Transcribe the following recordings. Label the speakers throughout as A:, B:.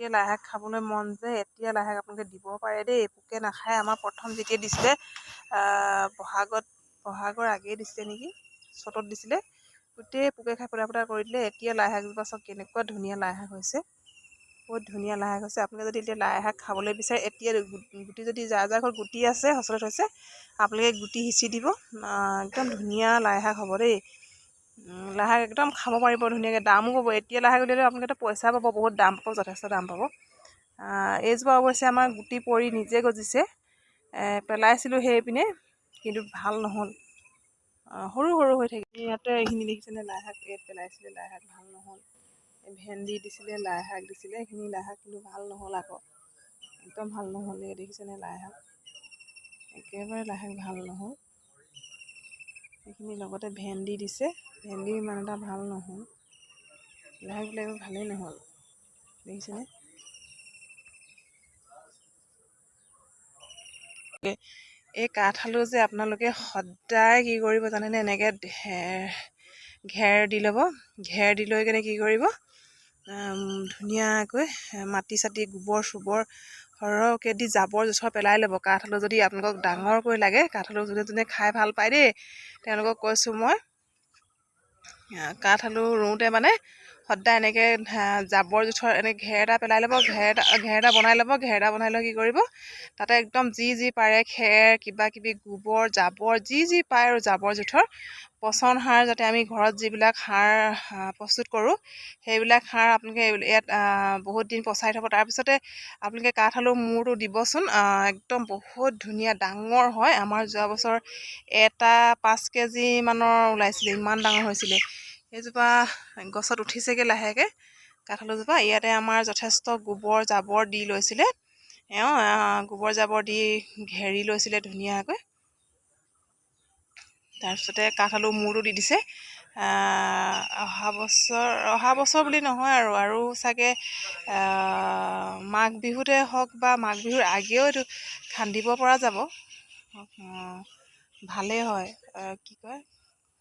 A: এতিয়া লাই শাক খাবলৈ মন যে এতিয়া লাই শাক আপোনালোকে দিব পাৰে দেই। পোকে নাখায় আমাৰ প্ৰথম যেতিয়া দিছিলে বহাগত বহাগৰ আগেয়ে দিছিলে নেকি? চ'তত দিছিলে। গোটেই পোকে খাই ফুটা ফুটা কৰি দিলে এতিয়া লাই শাকজোপা চাওক কেনেকুৱা ধুনীয়া লাই শাক হৈছে। বহুত ধুনীয়া লাই শাক হৈছে। আপোনালোকে যদি এতিয়া লাই শাক খাবলৈ বিচাৰে এতিয়া গুটি যদি যাৰ যাৰ ঘৰত গুটি আছে সচলত হৈছে আপোনালোকে গুটি সিঁচি দিব। একদম ধুনীয়া লাই শাক হ'ব দেই। লাই শাক একদম খাব পাৰিব ধুনীয়াকৈ দামো পাব। এতিয়া লাই শাক উলিয়ালে আপোনালোকে পইচা পাব বহুত দাম পাব যথেষ্ট দাম পাব। এইজোপা অৱশ্যে আমাৰ গুটি পৰি নিজে গজিছে। পেলাইছিলোঁ সেইপিনে কিন্তু ভাল নহ'ল। সৰু সৰু হৈ থাকিল ইয়াতে এইখিনি দেখিছেনে লাই শাক ইয়াত পেলাইছিলে লাই শাক ভাল নহ'ল। ভেন্দি দিছিলে লাই শাক দিছিলে সেইখিনি লাই শাক কিন্তু ভাল নহ'ল আকৌ। একদম ভাল নহ'ল এই দেখিছেনে লাই শাক একেবাৰে লাই শাক ভাল নহ'ল। সেইখিনি লগতে ভেন্দি দিছে। ভেন্দি ইমান এটা ভাল নহ'ল লাই শাকবিলাক ভালেই নহ'ল। দেখিছেনে? এই কাঠআলু যে আপোনালোকে সদায় কি কৰিব জানেনে? এনেকৈ ঘেৰ দি ল'ব। ঘেৰ দি লৈ কেনে কি কৰিব? ধুনীয়াকৈ মাটি চাটি গোবৰ চোবৰ সৰহকৈ দি জাবৰ জোথৰ পেলাই ল'ব। কাঠআলু যদি আপোনালোকক ডাঙৰকৈ লাগে কাঠআলু যোনে যোনে খাই ভাল পায় দেই তেওঁলোকক কৈছোঁ মই কাঠআলু ৰুওঁতে মানে সদায় এনেকৈ জাবৰ জোথৰ এনেকৈ ঘেৰ এটা পেলাই ল'ব ঘেৰ ঘেৰ এটা বনাই ল'ব ঘেৰ এটা বনাই লৈ কি কৰিব? তাতে একদম যি যি পাৰে খেৰ কিবা কিবি গোবৰ জাবৰ যি যি পায় আৰু জাবৰ জোথৰ পচন সাৰ যাতে আমি ঘৰত যিবিলাক সাৰ প্ৰস্তুত কৰোঁ সেইবিলাক সাৰ আপোনালোকে ইয়াত বহুত দিন পচাই থ'ব। তাৰপিছতে আপোনালোকে কাঠআলু মূৰটো দিবচোন একদম বহুত ধুনীয়া ডাঙৰ হয়। আমাৰ যোৱা বছৰ এটা পাঁচ কেজি মানৰ ওলাইছিলে ইমান ডাঙৰ হৈছিলে। সেইজোপা গছত উঠিছেগৈ লাহেকৈ কাঠআলুজোপা ইয়াতে আমাৰ যথেষ্ট গোবৰ জাবৰ দি লৈছিলে। এওঁ গোবৰ জাবৰ দি ঘেৰি লৈছিলে ধুনীয়াকৈ। তাৰপিছতে কাঠআলু মূৰটো দি দিছে। অহা বছৰ অহা বছৰ বুলি নহয় আৰু আৰু চাগে মাঘ বিহুতে হওক বা মাঘ বিহুৰ আগেও এইটো খান্দিব পৰা যাব। ভালেই হয়। কি কয়?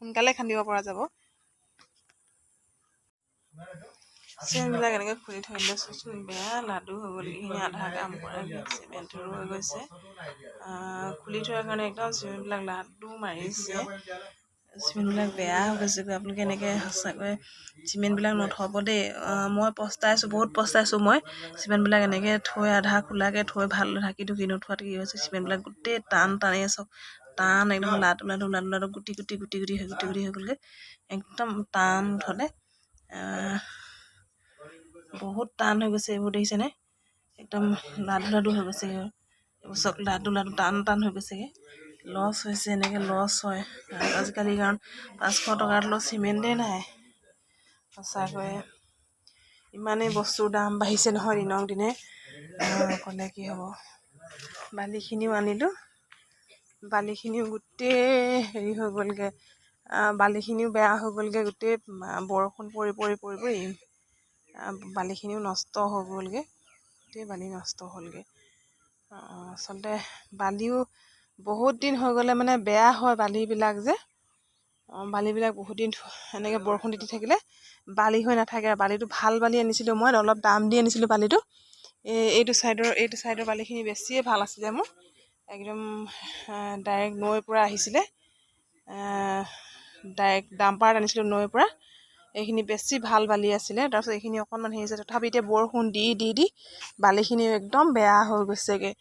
A: সোনকালে খান্দিব পৰা যাব। চিমেণ্টবিলাক এনেকৈ খুলি থৈ দিলে চোন বেয়া লাডু হৈ গ'ল এইখিনি আধা কাম কৰে চিমেণ্টৰো হৈ গৈছে খুলি থোৱাৰ কাৰণে একদম চিমেণ্টবিলাক লাডু মাৰিছে চিমেণ্টবিলাক বেয়া হৈ গৈছেগৈ আপোনালোকে এনেকৈ সঁচাকৈ চিমেণ্টবিলাক নথ'ব দেই মই পস্তাইছোঁ বহুত পস্তাইছোঁ মই চিমেণ্টবিলাক এনেকৈ থৈ আধা খোলাকৈ থৈ ভাল ঢাকি ঢুকি নথোৱাত কি হৈছে চিমেণ্টবিলাক গোটেই টান টানেই চব টান একদম লাডু লাডু লাডু লাডু গুটি গুটি গুটি গুটি হৈ গুটি গুটি হৈ গ'লগৈ একদম টান মুঠতে বহুত টান হৈ গৈছে এইবোৰ দেখিছেনে? একদম লাডু লাডু হৈ গৈছেগৈ। এইবোৰ চব লাডু লাডু টান টান হৈ গৈছেগৈ। লছ হৈছে এনেকৈ লছ হয়। আজিকালি কাৰণ পাঁচশ টকাৰ তলত চিমেণ্টেই নাই। সঁচাকৈ ইমানেই বস্তুৰ দাম বাঢ়িছে নহয় দিনক দিনে। ক'লে কি হ'ব? বালিখিনিও আনিলোঁ। বালিখিনিও গোটেই হেৰি হৈ গ'লগৈ। বালিখিনিও বেয়া হৈ গ'লগৈ গোটেই বৰষুণ পৰি পৰি পৰি পৰি বালিখিনিও নষ্ট হৈ গ'লগৈ গোটেই বালি নষ্ট হ'লগৈ। আচলতে বালিও বহুত দিন হৈ গ'লে মানে বেয়া হয় বালিবিলাক যে। বালিবিলাক বহুত দিন এনেকৈ বৰষুণ দি থাকিলে বালি হৈ নাথাকে। বালিটো ভাল বালি আনিছিলোঁ মই অলপ দাম দি আনিছিলোঁ বালিটো। এই এইটো ছাইডৰ এইটো ছাইডৰ বালিখিনি বেছিয়ে ভাল আছিলে মোৰ। একদম ডাইৰেক্ট নৈৰ পৰা আহিছিলে। ডাইৰেক্ট ডাম্পাৰত আনিছিলোঁ নৈৰ পৰা। এইখিনি বেছি ভাল বালি আছিলে তাৰপিছত এইখিনি অকণমান হেৰি আছে তথাপি এতিয়া বৰষুণ দি দি দি বালিখিনি একদম বেয়া হৈ গৈছেগৈ।